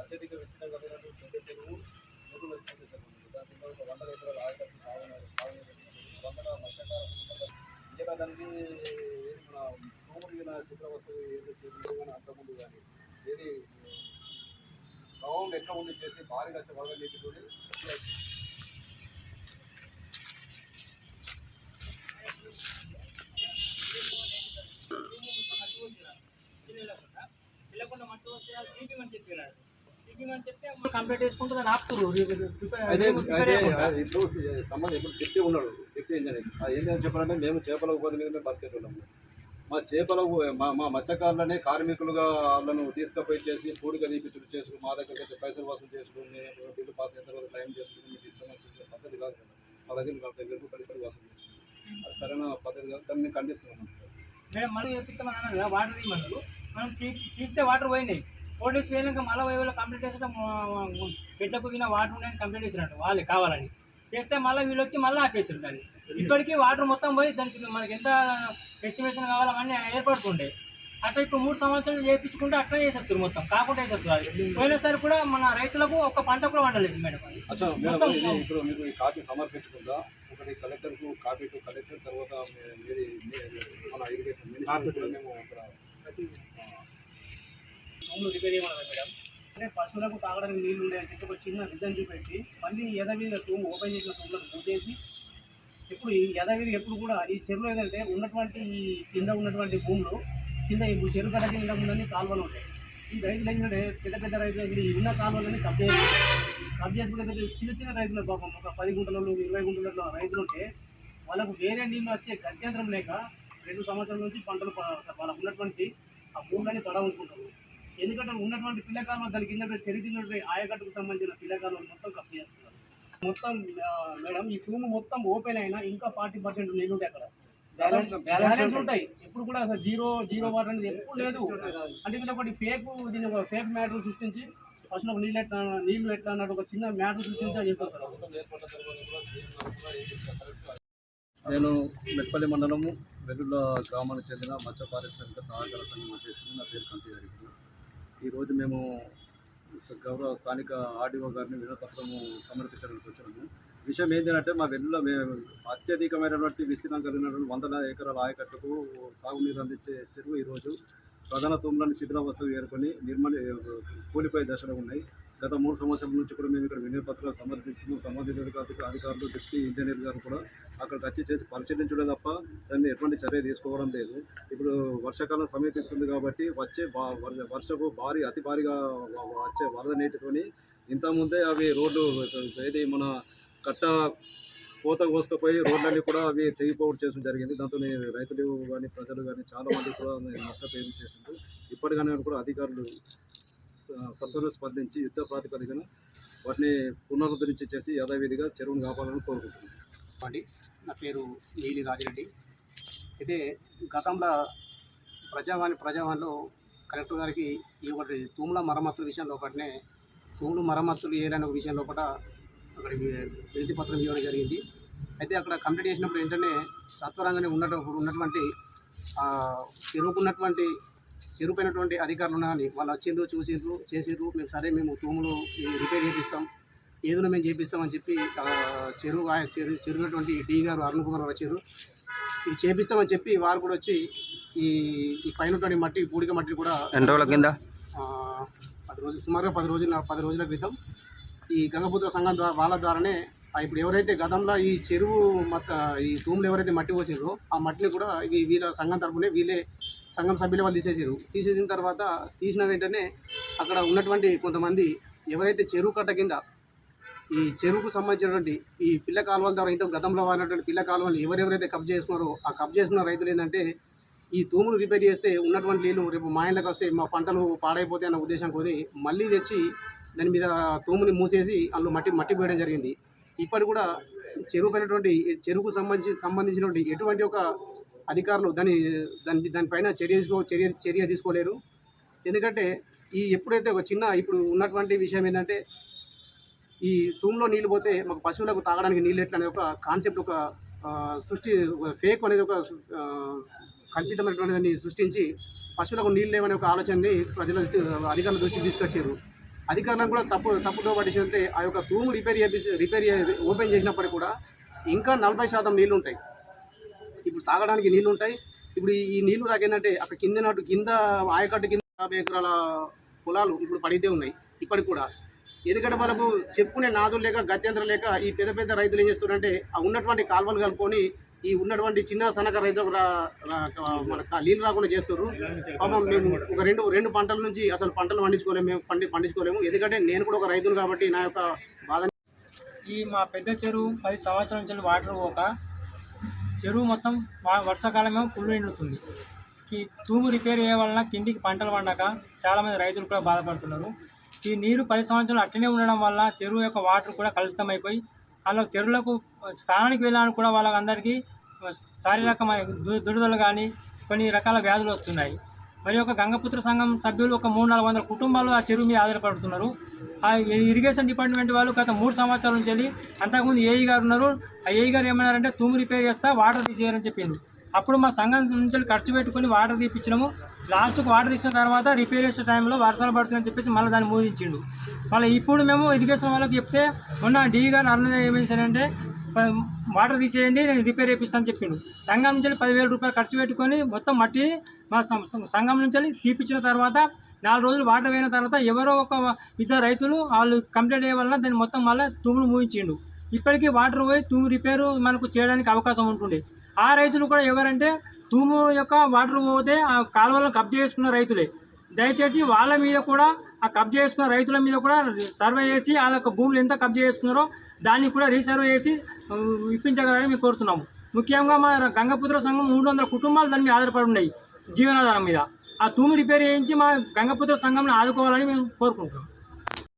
అత్యధిక విస్తీర్ణ కలిగినటువంటి పెద్ద చెరువు నూరు లక్షల చెరువు దాంట్లో ఆయకట్టు సాగు సాగు దానికి మన భూములు శుభ్ర వస్తువు ఏదో చెరువు కానీ అంతకుముందు కానీ ఏది గ్రౌండ్ ఎట్లా ఉండి చేసి భారీగా వరద నీటితోటి దాన్ని ఆపుతుర్రు అదే అదే ఇప్పుడు సంబంధం ఇప్పుడు చెప్తే ఉన్నాడు చెప్తే ఏంటంటే చెప్పాలంటే మేము చేపల ఉపాధి మీద బతికేస్తున్నాము మా చేపల మా మా మత్స్యకారులనే కార్మికులుగా వాళ్ళను తీసుకుపోయి చేసి పూడిక తీపించుడు చేసుకుని మా దగ్గర వచ్చి పైసలు వసూలు చేసుకుని బిల్లు పాస్ అయిన తర్వాత టైం చేసుకుని మీకు ఇస్తామని చెప్పే పద్ధతి కాదు కదా. మా దగ్గర నలభై వేలు వసూలు చేస్తుంది అది సరైన పద్ధతి కాదు దాన్ని ఖండిస్తున్నాం. మేము మళ్ళీ చెప్తామని వాటర్ మనం తీస్తే వాటర్ పోయినాయి. ఫోర్ డేస్ పోయినాక మళ్ళీ వైపులో కంప్లీట్ చేస్తే పెట్టకు కింద వాటర్ ఉన్నాయని కంప్లీట్ చేసినట్టు వాళ్ళే కావాలని. చేస్తే మళ్ళీ వీళ్ళు వచ్చి మళ్ళీ ఆపేసారు దాన్ని. ఇప్పటికీ వాటర్ మొత్తం పోయి దానికి మనకి ఎంత ఎస్టిమేషన్ కావాలో అవన్నీ ఏర్పడుతుండే. అట్లా ఇప్పుడు మూడు సంవత్సరాలు చేయించుకుంటే అట్లా చేసేస్తారు మొత్తం కాకుండా చేసేస్తారు అది పోయినసారి కూడా మన రైతులకు ఒక పంట కూడా వండలేదు మేడం అది. అచ్చా మేడం మొత్తం ఇది ఇప్పుడు మీకు ఈ కాపీ సమర్పించకుండా ఒకటి కలెక్టర్కు కాపీ టు కలెక్టర్ తర్వాత మన ఇరిగేషన్ మేము భూములు రిపేర్ చేయమన్నది మేడం? అంటే పశువులకు తాగడానికి నీళ్ళు ఉండే అని చెప్పి ఒక చిన్న రిజన్ చూపెట్టి మళ్ళీ యథావిధిగా తూము ఓపెన్ చేసిన తూములకు మూసేసి ఇప్పుడు ఈ యథావిధి ఎప్పుడు కూడా ఈ చెరువులు ఏదంటే ఉన్నటువంటి ఈ కింద ఉన్నటువంటి భూములు కింద ఇప్పుడు చెరువు కట్ట కింద ఉందని కాలువలు ఉంటాయి. ఈ రైతులు ఏంటంటే పెద్ద పెద్ద రైతులు ఇప్పుడు ఈ ఉన్న కాలువలని కప్ కప్ చేసుకునే చిన్న చిన్న రైతులు పాపం ఒక పది గుంటలలో ఇరవై గుంటలలో రైతులు ఉంటే వాళ్ళకు వేరే నీళ్ళు వచ్చే గత్యంతరం లేక రెండు సంవత్సరాల నుంచి పంటలు వాళ్ళకు ఉన్నటువంటి ఆ భూములని తడ ఎందుకంటే ఉన్నటువంటి పిల్లకాలం దాని కింద చెరిగినటువంటి ఆయకట్టుకు సంబంధించిన పిల్లకాలం మొత్తం కప్ చేస్తున్నారు. మొత్తం మేడం ఈ భూమి మొత్తం ఓపెన్ అయినా ఇంకా ఫార్టీ పర్సెంట్ నీళ్ళు ఉంటాయి అక్కడ. బ్యాలెన్స్ ఉంటాయి. ఎప్పుడు కూడా అసలు జీరో జీరో వాటర్ అనేది ఎప్పుడు లేదు. అంటే వీళ్ళు ఒకటి ఫేక్ దీని ఒక ఫేక్ మ్యాటర్ సృష్టించి ఫస్ట్ ఒక నీళ్ళు ఎట్లా నీళ్ళు ఎట్లా అన్నట్టు ఒక చిన్న మ్యాటర్ సృష్టించి సార్. నేను మెట్పల్లి మండలము వెల్లుల గ్రామానికి చెందిన మత్స్య పారిశ్రామిక సహకార సంఘం అధ్యక్షుడు నా పేరు కంటి గారికి. ఈరోజు మేము గౌరవ స్థానిక ఆర్డీఓ గారిని వినపత్రము సమర్పించడానికి వచ్చినాము విషయం ఏంటంటే మా వెల్లుల మేము అత్యధికమైనటువంటి విస్తీర్ణం కలిగినటువంటి వందల ఎకరాల ఆయకట్టుకు సాగునీరు అందించే చెరువు ఈరోజు ప్రధాన తూములను శిథిలావస్థలు ఏర్కొని నిర్మలి కూలిపోయే దశలో ఉన్నాయి. గత మూడు సంవత్సరాల నుంచి కూడా మేము ఇక్కడ వినపత్రాలు సమర్పిస్తున్నాం సంబంధిత అధికారులు అధికారులు డిప్యూటీ ఇంజనీర్ గారు కూడా అక్కడికి వచ్చి చేసి పరిశీలించడం తప్ప దాన్ని ఎటువంటి చర్య తీసుకోవడం లేదు. ఇప్పుడు వర్షాకాలం సమీపిస్తుంది కాబట్టి వచ్చే వర్షపు భారీ అతి భారీగా వచ్చే వరద నీటితోని ఇంతకుముందే అవి రోడ్డు ఏది మన కట్ట కోత కోసుకపోయి రోడ్లన్నీ కూడా అవి తెగిపోవడం చేయడం జరిగింది. దాంతో రైతులు కానీ ప్రజలు కానీ చాలామంది కూడా నష్టపోయి చేసింది ఇప్పటికైనా కూడా అధికారులు సత్వరం స్పందించి యుద్ధ ప్రాతిపదికన వాటిని పునరుద్ధరించి చేసి యథావిధిగా చెరువును కాపాడాలని కోరుకుంటున్నాను. నా పేరు నీలి రాజిరెడ్డి. అయితే గతంలో ప్రజావాణి ప్రజావాణిలో కలెక్టర్ గారికి ఈ ఒకటి తూముల మరమ్మతుల విషయం లోపలనే తూములు మరమ్మతులు చేయాలనే ఒక విషయం లోపల అక్కడికి వినతి పత్రం ఇవ్వడం జరిగింది. అయితే అక్కడ కంప్లీట్ చేసినప్పుడు ఏంటంటే సత్వరంగానే ఉన్నటువంటి ఉన్నటువంటి చెరువుకున్నటువంటి చెరువుపోయినటువంటి అధికారులు ఉన్నా కానీ వాళ్ళు వచ్చిండ్రు చూసిండ్రు చేసిండ్రు మేము సరే మేము తూములు రిపేర్ చేపిస్తాం ఏదైనా మేము చేపిస్తామని చెప్పి చెరువు చెరువునటువంటి డి గారు అరుణ్ కుమార్ గారు వచ్చారు ఇది చేపిస్తామని చెప్పి వారు కూడా వచ్చి ఈ ఈ పైన మట్టి పూడిక మట్టి కూడా ఎన్ని రోజుల కింద? పది రోజులు సుమారుగా పది రోజుల పది రోజుల క్రితం ఈ గంగపుత్ర సంఘం ద్వారా వాళ్ళ ద్వారానే ఇప్పుడు ఎవరైతే గతంలో ఈ చెరువు మత ఈ తూములు ఎవరైతే మట్టి పోసారో ఆ మట్టిని కూడా ఈ వీళ్ళ సంఘం తరపునే వీళ్ళే సంఘం సభ్యులు వాళ్ళు తీసేసారు తీసేసిన తర్వాత తీసిన వెంటనే అక్కడ ఉన్నటువంటి కొంతమంది ఎవరైతే చెరువు కట్ట కింద ఈ చెరువుకు సంబంధించినటువంటి ఈ పిల్ల కాలువల ద్వారా ఇంత గతంలో వాడినటువంటి పిల్ల కాలువలు ఎవరెవరైతే కబ్జా చేసుకున్నారో ఆ కబ్జా చేసుకున్న రైతులు ఏంటంటే ఈ తూములు రిపేర్ చేస్తే ఉన్నటువంటి నీళ్ళు రేపు మా ఇంట్లోకి వస్తే మా పంటలు పాడైపోతాయి అన్న ఉద్దేశం కోరి మళ్ళీ తెచ్చి దాని మీద తూముని మూసేసి అందులో మట్టి మట్టి పోయడం జరిగింది. ఇప్పటి కూడా చెరువు పైనటువంటి చెరువుకు సంబంధించి సంబంధించినటువంటి ఎటువంటి ఒక అధికారులు దాని దాని దానిపైన చర్య తీసుకో చర్య చర్య తీసుకోలేరు. ఎందుకంటే ఈ ఎప్పుడైతే ఒక చిన్న ఇప్పుడు ఉన్నటువంటి విషయం ఏంటంటే ఈ తూములో నీళ్ళు పోతే మాకు పశువులకు తాగడానికి నీళ్ళు ఎట్లా అనేది ఒక కాన్సెప్ట్ ఒక సృష్టి ఫేక్ అనేది ఒక కల్పితమైనటువంటి దాన్ని సృష్టించి పశువులకు నీళ్ళు లేవనే ఒక ఆలోచనని ప్రజల అధికారుల దృష్టికి తీసుకొచ్చారు. అధికారులను కూడా తప్పు తప్పుతో పట్టించారంటే ఆ యొక్క తూము రిపేర్ చేసి రిపేర్ ఓపెన్ చేసినప్పటికీ కూడా ఇంకా నలభై శాతం నీళ్ళు ఉంటాయి ఇప్పుడు తాగడానికి నీళ్ళు ఉంటాయి ఇప్పుడు ఈ- నీళ్ళు రాకేందంటే అక్కడ కింద నాటు కింద ఆయకట్టు కింద యాభై ఎకరాల పొలాలు ఇప్పుడు పడితే ఉన్నాయి ఇప్పటికి కూడా. ఎందుకంటే వాళ్ళకు చెప్పుకునే నాదులు లేక గత్యంతరం లేక ఈ పెద్ద పెద్ద రైతులు ఏం చేస్తున్నారంటే ఆ ఉన్నటువంటి కాలువలు కలుపుకొని ఈ ఉన్నటువంటి చిన్న సన్నకారు రైతులకు మన నీళ్ళు రాకుండా చేస్తారు పాపం మేము ఒక రెండు రెండు పంటల నుంచి అసలు పంటలు పండించుకోలేము మేము పండి పండించుకోలేము. ఎందుకంటే నేను కూడా ఒక రైతును కాబట్టి నా యొక్క బాధ ఈ మా పెద్ద చెరువు పది సంవత్సరాల నుంచి వాటర్ పోక చెరువు మొత్తం వర్షాకాలమే ఫుల్ నిండుతుంది ఈ తూము రిపేర్ అయ్యే వలన కిందికి పంటలు పండక చాలామంది రైతులు కూడా బాధపడుతున్నారు. ఈ నీరు పది సంవత్సరాలు అట్లనే ఉండడం వల్ల చెరువు యొక్క వాటర్ కూడా కలుషితమైపోయి అలా చెరువులకు స్థానానికి వెళ్ళడానికి కూడా వాళ్ళకందరికీ శారీరకమైన దు- దురదలు కానీ కొన్ని రకాల వ్యాధులు వస్తున్నాయి. మరి ఒక గంగపుత్ర సంఘం సభ్యులు ఒక మూడు నాలుగు వందల కుటుంబాలు ఆ చెరువు మీద ఆధారపడుతున్నారు. ఆ ఇరిగేషన్ డిపార్ట్మెంట్ వాళ్ళు గత మూడు సంవత్సరాల నుంచి వెళ్ళి అంతకుముందు ఏఈ గారు ఉన్నారు. ఆ ఏఈ గారు ఏమన్నారంటే తూము రిపేర్ చేస్తా వాటర్ తీసేయాలని చెప్పిండు. అప్పుడు మా సంఘం నుంచి ఖర్చు పెట్టుకుని వాటర్ తీపించినాము లాస్ట్కి వాటర్ తీసిన తర్వాత రిపేర్ చేసే టైంలో వర్షాలు పడుతుందని చెప్పేసి మళ్ళీ దాన్ని మూదించిండు మళ్ళీ ఇప్పుడు మేము ఇరిగేషన్ వాళ్ళకి చెప్తే ఉన్న డీ గారు అన్న ఏం వాటర్ తీసేయండి నేను రిపేర్ చేపిస్తాను చెప్పిండు. సంఘం నుంచి పదివేల రూపాయలు ఖర్చు పెట్టుకొని మొత్తం మట్టిని మా సంఘం నుంచి వెళ్ళి తీపిచ్చిన తర్వాత నాలుగు రోజులు వాటర్ పోయిన తర్వాత ఎవరో ఒక ఇద్దరు రైతులు వాళ్ళు కంప్లైంట్ అయ్యే వల్ల దాన్ని మొత్తం మళ్ళీ తూములు మూయించిండు. ఇప్పటికీ వాటర్ పోయి తూము రిపేరు మనకు చేయడానికి అవకాశం ఉంటుంది ఆ రైతులు కూడా ఎవరంటే తూము యొక్క వాటర్ పోతే ఆ కాలువలను కబ్జా చేసుకున్న రైతులే. దయచేసి వాళ్ళ మీద కూడా ఆ కబ్జా చేసుకున్న రైతుల మీద కూడా సర్వే చేసి వాళ్ళ యొక్క భూములు ఎంత కబ్జా చేసుకున్నారో దాన్ని కూడా రీసర్వే చేసి ఇప్పించగలని మేము కోరుతున్నాము. ముఖ్యంగా మా గంగపుత్ర సంఘం మూడు వందల కుటుంబాలు దాని మీద ఆధారపడి ఉన్నాయి జీవనాధారం మీద. ఆ తూము రిపేర్ చేయించి మా గంగపుత్ర సంఘంని ఆదుకోవాలని మేము కోరుకుంటున్నాం.